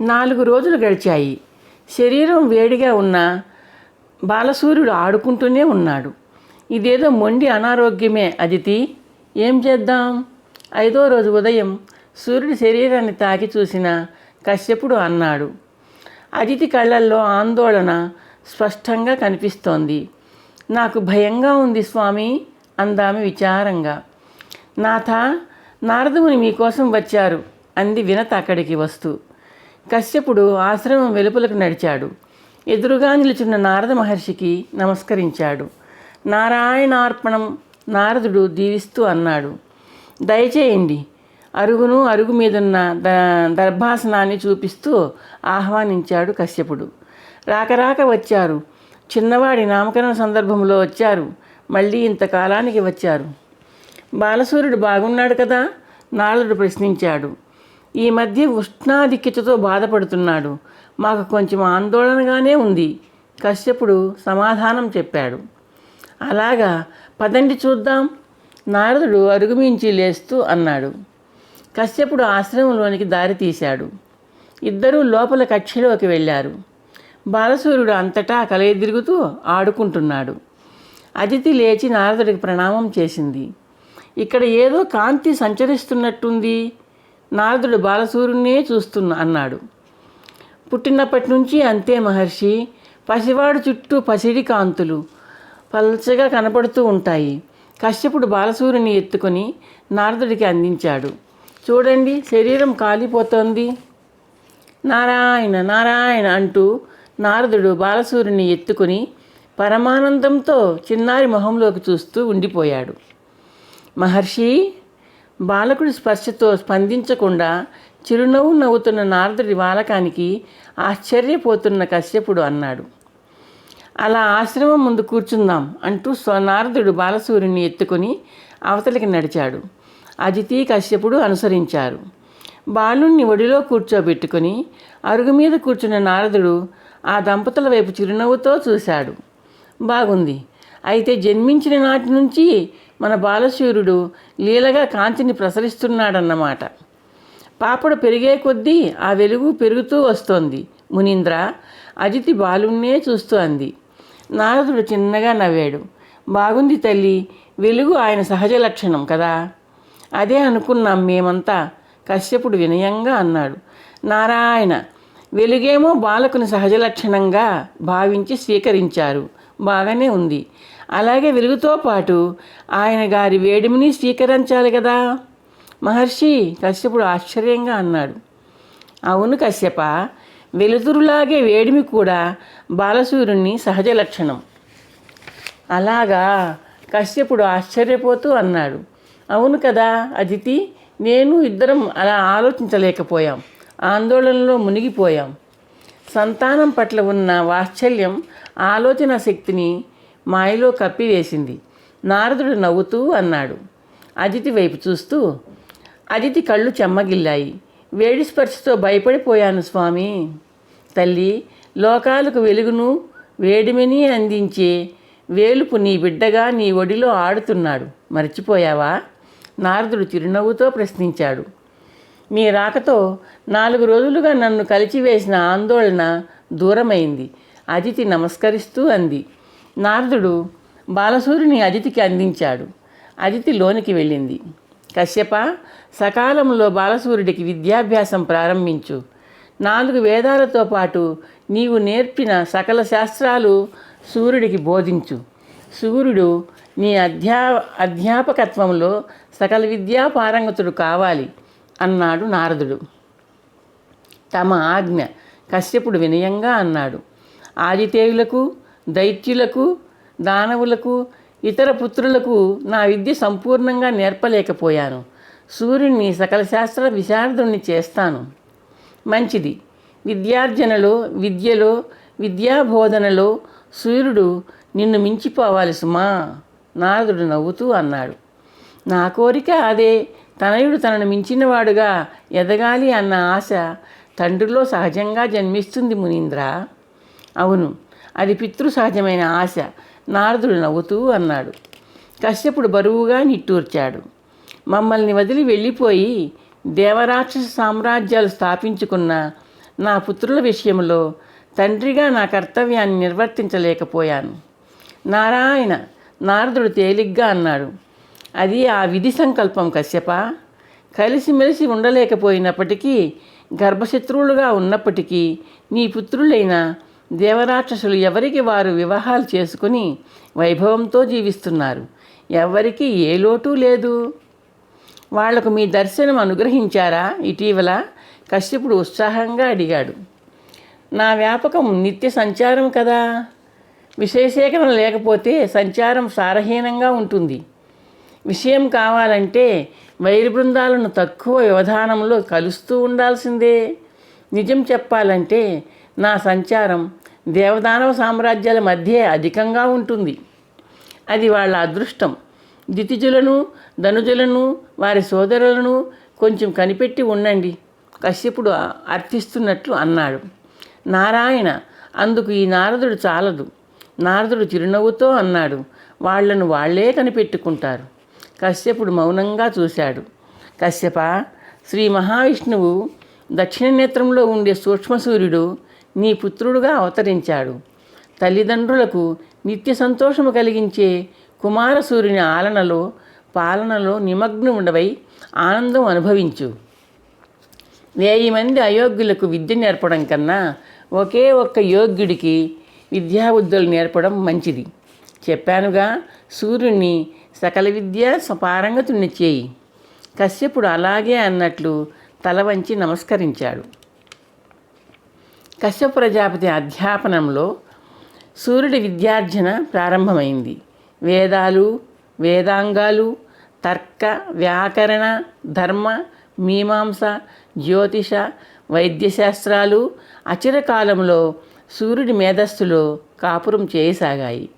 నాలుగు రోజులు గడిచాయి. శరీరం వేడిగా ఉన్న బాలసూర్యుడు ఆడుకుంటూనే ఉన్నాడు. ఇదేదో మొండి అనారోగ్యమే అదితి. ఏం చేద్దాం? ఐదో రోజు ఉదయం సూర్యుడి శరీరాన్ని తాకి చూసిన కశ్యపుడు అన్నాడు. అదితి కళ్ళల్లో ఆందోళన స్పష్టంగా కనిపిస్తోంది. నాకు భయంగా ఉంది స్వామి అందామె విచారంగా. నాథ నారదముని మీకోసం వచ్చారు అంది వినత అక్కడికి వస్తూ. కశ్యపుడు ఆశ్రమం వెలుపలకు నడిచాడు. ఎదురుగా నిలుచున్న నారద మహర్షికి నమస్కరించాడు. నారాయణార్పణం నారదుడు దీవిస్తూ అన్నాడు. దయచేయండి. అరుగును అరుగు మీదున్న ద దర్భాసనాన్ని చూపిస్తూ ఆహ్వానించాడు కశ్యపుడు. రాకరాక వచ్చారు. చిన్నవాడి నామకరణ సందర్భంలో వచ్చారు. మళ్ళీ ఇంతకాలానికి వచ్చారు. బాలసూర్యుడు బాగున్నాడు కదా? నారదుడు ప్రశ్నించాడు. ఈ మధ్య ఉష్ణాధిక్యతతో బాధపడుతున్నాడు. మాకు కొంచెం ఆందోళనగానే ఉంది. కశ్యపుడు సమాధానం చెప్పాడు. అలాగా పదండి చూద్దాం. నారదుడు అరుగుమించి లేస్తూ అన్నాడు. కశ్యపుడు ఆశ్రమంలోనికి దారి తీశాడు. ఇద్దరూ లోపల కక్షలోకి వెళ్ళారు. బాలసూర్యుడు అంతటా కలయదిరుగుతూ ఆడుకుంటున్నాడు. అతిథి లేచి నారదుడికి ప్రణామం చేసింది. ఇక్కడ ఏదో కాంతి సంచరిస్తున్నట్టుంది. నారదుడు బాలసూర్యున్నే చూస్తున్నా అన్నాడు. పుట్టినప్పటి నుంచి అంతే మహర్షి. పసివాడు చుట్టూ పసిడి కాంతులు పల్చగా కనపడుతూ ఉంటాయి. కశ్యపుడు బాలసూర్యుని ఎత్తుకొని నారదుడికి అందించాడు. చూడండి శరీరం కాలిపోతోంది. నారాయణ నారాయణ అంటూ నారదుడు బాలసూర్యుని ఎత్తుకొని పరమానందంతో చిన్నారి మొహంలోకి చూస్తూ ఉండిపోయాడు. మహర్షి బాలకుడి స్పర్శతో స్పందించకుండా చిరునవ్వు నవ్వుతున్న నారదుడి బాలకానికి ఆశ్చర్యపోతున్న కశ్యపుడు అన్నాడు. అలా ఆశ్రమం ముందు కూర్చుందాం అంటూ స్వ నారదుడు బాలసూర్యుని ఎత్తుకొని అవతలికి నడిచాడు. అజితి కశ్యపుడు అనుసరించారు. బాలుణ్ణి ఒడిలో కూర్చోబెట్టుకొని అరుగు మీద కూర్చున్న నారదుడు ఆ దంపతుల వైపు చిరునవ్వుతో చూశాడు. బాగుంది. అయితే జన్మించిన నాటి నుంచి మన బాలశూరుడు లీలగా కాంతిని ప్రసరిస్తున్నాడన్నమాట. పాపడు పెరిగే కొద్దీ ఆ వెలుగు పెరుగుతూ వస్తోంది. మునీంద్ర అజితి బాలుణ్ణే చూస్తూ అంది. నారదుడు చిన్నగా నవ్వాడు. బాగుంది తల్లి వెలుగు ఆయన సహజ లక్షణం కదా. అదే అనుకున్నాం మేమంతా కశ్యపుడు వినయంగా అన్నాడు. నారాయణ వెలుగేమో బాలకుని సహజ లక్షణంగా భావించి స్వీకరించారు. బాగానే ఉంది. అలాగే వెలుగుతో పాటు ఆయన గారి వేడిమిని స్వీకరించాలి కదా. మహర్షి కశ్యపుడు ఆశ్చర్యంగా అన్నాడు. అవును కశ్యప వెలుతురులాగే వేడిమి కూడా బాలసూర్యుని సహజ లక్షణం. అలాగా? కశ్యపుడు ఆశ్చర్యపోతూ అన్నాడు. అవును కదా అదితి నేను ఇద్దరం అలా ఆలోచించలేకపోయాం. ఆందోళనలో మునిగిపోయాం. సంతానం పట్ల ఉన్న వాత్సల్యం ఆలోచన శక్తిని మాయలో కప్పివేసింది నారదుడు నవ్వుతూ అన్నాడు. అదితి వైపు చూస్తూ అదితి కళ్ళు చెమ్మగిల్లాయి. వేడి స్పర్శతో భయపడిపోయాను స్వామి. తల్లి లోకాలకు వెలుగును వేడిమిని అందించే వేలుపు నీ బిడ్డగా నీ ఒడిలో ఆడుతున్నాడు. మర్చిపోయావా? నారదుడు చిరునవ్వుతో ప్రశ్నించాడు. మీ రాకతో నాలుగు రోజులుగా నన్ను కలిచివేసిన ఆందోళన దూరమైంది. అదితి నమస్కరిస్తూ అంది. నారదుడు బాలసూరుని అదితికి అందించాడు. అదితి లోనికి వెళ్ళింది. కశ్యప సకాలంలో బాలసూర్యుడికి విద్యాభ్యాసం ప్రారంభించు. నాలుగు వేదాలతో పాటు నీవు నేర్పిన సకల శాస్త్రాలు సూర్యుడికి బోధించు. సూర్యుడు నీ అధ్యా అధ్యాపకత్వంలో సకల విద్యా పారంగతుడు కావాలి అన్నాడు నారదుడు. తమ ఆజ్ఞ కశ్యపుడు వినయంగా అన్నాడు. ఆదితేయులకు దైత్యులకు దానవులకు ఇతర పుత్రులకు నా విద్య సంపూర్ణంగా నేర్పలేకపోయాను. సూర్యుడిని సకల శాస్త్ర విశారదుణ్ణి చేస్తాను. మంచిది. విద్యార్జనలో విద్యలో విద్యాబోధనలో సూర్యుడు నిన్ను మించిపోవాలి సుమా. నారదుడు నవ్వుతూ అన్నాడు. నా కోరిక అదే. తనయుడు తనను మించినవాడుగా ఎదగాలి అన్న ఆశ తండ్రిలో సహజంగా జన్మిస్తుంది మునీంద్ర. అవును. అది పితృసహజమైన ఆశ. నారదుడు నవ్వుతూ అన్నాడు. కశ్యపుడు బరువుగా నిట్టూర్చాడు. మమ్మల్ని వదిలి వెళ్ళిపోయి దేవరాక్షస సామ్రాజ్యాలు స్థాపించుకున్న నా పుత్రుల విషయంలో తండ్రిగా నా కర్తవ్యాన్ని నిర్వర్తించలేకపోయాను. నారాయణ నారదుడు తేలిగ్గా అన్నాడు. అది ఆ విధి సంకల్పం కశ్యప. కలిసిమెలిసి ఉండలేకపోయినప్పటికీ గర్భశత్రువులుగా ఉన్నప్పటికీ నీ పుత్రులైన దేవరాక్షసులు ఎవరికి వారు వివాహాలు చేసుకుని వైభవంతో జీవిస్తున్నారు? ఎవరికి ఏ లోటు లేదు? వాళ్ళకు మీ దర్శనం అనుగ్రహించారా? ఇటీవల కశ్యపుడు ఉత్సాహంగా అడిగాడు. నా వ్యాపకం నిత్య సంచారం కదా. విషయసేకరణ లేకపోతే సంచారం సారహీనంగా ఉంటుంది. విషయం కావాలంటే వైరు బృందాలను తక్కువ వ్యవధానంలో కలుస్తూ ఉండాల్సిందే. నిజం చెప్పాలంటే నా సంచారం దేవదానవ సామ్రాజ్యాల మధ్య అధికంగా ఉంటుంది. అది వాళ్ళ అదృష్టం. దితిజులను ధనుజులను వారి సోదరులను కొంచెం కనిపెట్టి ఉండండి. కశ్యపుడు అర్థిస్తున్నట్లు అన్నాడు. నారాయణ అందుకు ఈ నారదుడు చాలదు. నారదుడు చిరునవ్వుతో అన్నాడు వాళ్ళను వాళ్ళే కనిపెట్టుకుంటారు. కశ్యపుడు మౌనంగా చూశాడు. కశ్యప శ్రీ మహావిష్ణువు దక్షిణ నేత్రంలో ఉండే సూక్ష్మ సూర్యుడు నీ పుత్రుడుగా అవతరించాడు. తల్లిదండ్రులకు నిత్య సంతోషము కలిగించే కుమారసూర్యుని ఆలనలో పాలనలో నిమగ్నముండవై ఆనందం అనుభవించు. వేయి మంది అయోగ్యులకు విద్య నేర్పడం కన్నా ఒకే ఒక్క యోగ్యుడికి విద్యాబుద్ధులు నేర్పడం మంచిది. చెప్పానుగా సూర్యుణ్ణి సకల విద్య పారంగతుణ్ణి చేయి. కశ్యపుడు అలాగే అన్నట్లు తల వంచి నమస్కరించాడు. కశ్యప ప్రజాపతి అధ్యాపనంలో సూర్యుడి విద్యార్జన ప్రారంభమైంది. వేదాలు వేదాంగాలు తర్క వ్యాకరణ ధర్మ మీమాంస జ్యోతిష వైద్యశాస్త్రాలు అచిరకాలంలో సూర్యుడి మేధస్సులో కాపురం చేయసాగాయి.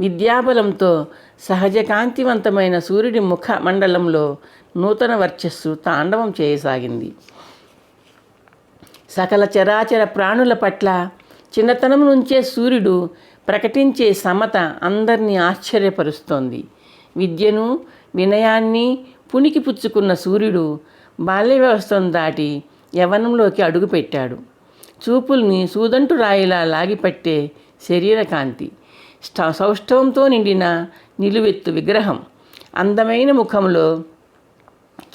విద్యాబలంతో సహజ కాంతివంతమైన సూర్యుడి ముఖ మండలంలో నూతన వర్చస్సు తాండవం చేయసాగింది. సకల చరాచర ప్రాణుల పట్ల చిన్నతనం నుంచే సూర్యుడు ప్రకటించే సమత అందరినీ ఆశ్చర్యపరుస్తోంది. విద్యను వినయాన్ని పునికి పుచ్చుకున్న సూర్యుడు బాల్య వ్యవస్థను దాటి యవనంలోకి అడుగుపెట్టాడు. చూపుల్ని సూదంటు రాయిలా లాగిపట్టే శరీర కాంతి సౌష్ఠవంతో నిండిన నిలువెత్తు విగ్రహం అందమైన ముఖంలో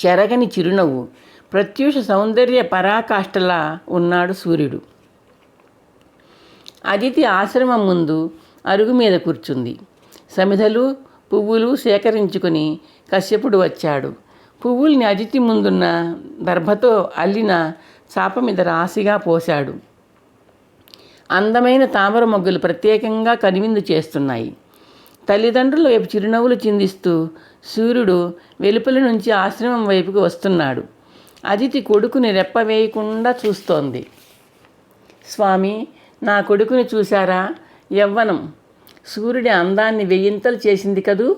చెరగని చిరునవ్వు ప్రత్యూష సౌందర్య పరాకాష్ఠలా ఉన్నాడు సూర్యుడు. అదితి ఆశ్రమం ముందు అరుగు మీద కూర్చుంది. సమిధలు పువ్వులు సేకరించుకుని కశ్యపుడు వచ్చాడు. పువ్వుల్ని అదితి ముందున్న దర్భతో అల్లిన చాప మీద రాశిగా పోశాడు. అందమైన తామర మొగ్గులు ప్రత్యేకంగా కనువిందు చేస్తున్నాయి. తల్లిదండ్రుల వైపు చిరునవ్వులు చిందిస్తూ సూర్యుడు వెలుపల నుంచి ఆశ్రమం వైపుకు వస్తున్నాడు. అదితి కొడుకుని రెప్పవేయకుండా చూస్తోంది. స్వామి నా కొడుకుని చూశారా? యవ్వనం. సూర్యుడి అందాన్ని వెయ్యింతలు చేసింది కదూ?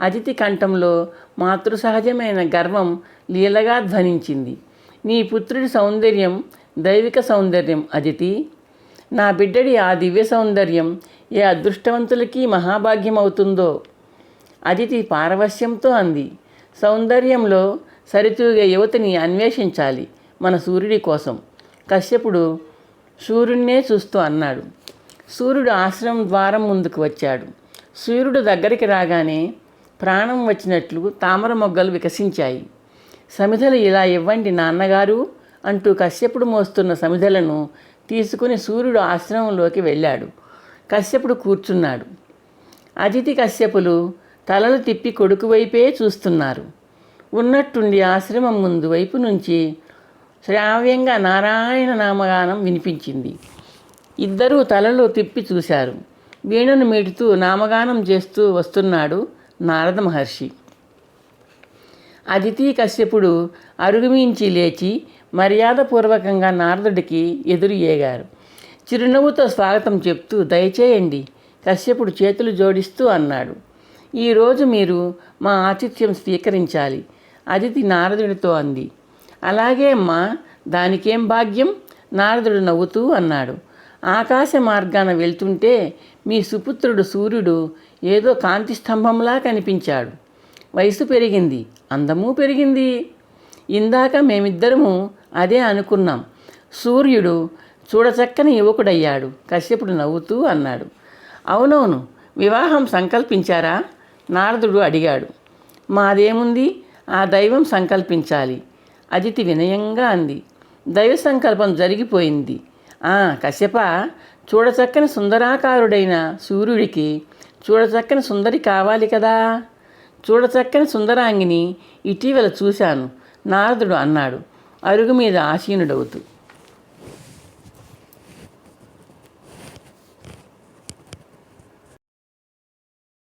అతిథి కంఠంలో మాతృసహజమైన గర్వం లీలగా ధ్వనించింది. నీ పుత్రుడి సౌందర్యం దైవిక సౌందర్యం అదితి. నా బిడ్డడి ఆ దివ్య సౌందర్యం ఏ అదృష్టవంతులకి మహాభాగ్యం అవుతుందో అదితి పారవశ్యంతో అంది. సౌందర్యంలో సరితూగే యువతిని అన్వేషించాలి మన సూర్యుడి కోసం. కశ్యపుడు సూర్యుడినే చూస్తూ అన్నాడు. సూర్యుడు ఆశ్రమం ద్వారం ముందుకు వచ్చాడు. సూర్యుడు దగ్గరికి రాగానే ప్రాణం వచ్చినట్లు తామర మొగ్గలు వికసించాయి. సమిధలు ఇలా ఇవ్వండి నాన్నగారు అంటూ కశ్యపుడు మోస్తున్న సమిధలను తీసుకుని సూర్యుడు ఆశ్రమంలోకి వెళ్ళాడు. కశ్యపుడు కూర్చున్నాడు. అతిథి కశ్యపులు తలలు తిప్పి కొడుకు వైపే చూస్తున్నారు. ఉన్నట్టుండి ఆశ్రమం ముందు వైపు నుంచి శ్రావ్యంగా నారాయణ నామగానం వినిపించింది. ఇద్దరూ తలలు తిప్పి చూశారు. వీణను మీటుతూ నామగానం చేస్తూ వస్తున్నాడు నారద మహర్షి. అదితి కశ్యపుడు అరుగుమించి లేచి మర్యాదపూర్వకంగా నారదుడికి ఎదురు ఏగారు. చిరునవ్వుతో స్వాగతం చెప్తూ దయచేయండి కశ్యపుడు చేతులు జోడిస్తూ అన్నాడు. ఈరోజు మీరు మా ఆతిథ్యం స్వీకరించాలి. అదితి నారదుడితో అంది. అలాగే అమ్మా దానికేం భాగ్యం? నారదుడు నవ్వుతూ అన్నాడు. ఆకాశ మార్గాన వెళ్తుంటే మీ సుపుత్రుడు సూర్యుడు ఏదో కాంతి స్తంభంలా కనిపించాడు. వయసు పెరిగింది అందము పెరిగింది. ఇందాక మేమిద్దరము అదే అనుకున్నాం. సూర్యుడు చూడచక్కని యువకుడయ్యాడు కశ్యపుడు నవ్వుతూ అన్నాడు. అవునవును వివాహం సంకల్పించారా? నారదుడు అడిగాడు. మాదేముంది? ఆ దైవం సంకల్పించాలి. అదితి వినయంగా అంది. దైవ సంకల్పం జరిగిపోయింది. ఆ కశ్యప చూడచక్కని సుందరాకారుడైన సూర్యుడికి చూడచక్కని సుందరి కావాలి కదా? చూడచక్కని సుందరాంగిని ఇటీవల చూశాను నారదుడు అన్నాడు. అరుగు మీద ఆసీనుడవుతూ.